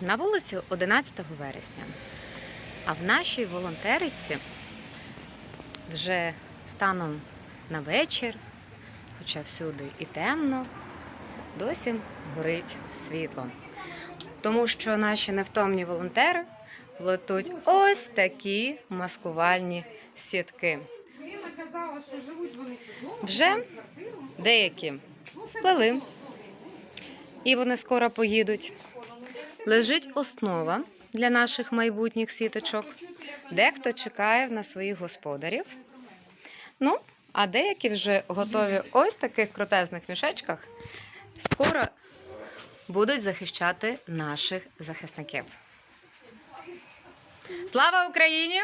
На вулиці 11 вересня. А в нашій волонтериці вже станом на вечір, хоча всюди і темно, досі горить світло. Тому що наші невтомні волонтери плетуть ось такі маскувальні сітки. Вже деякі сплели, і вони скоро поїдуть. Лежить основа для наших майбутніх сіточок. Дехто чекає на своїх господарів. Ну, а деякі вже готові ось таких крутезних мішечках. Скоро будуть захищати наших захисників. Слава Україні!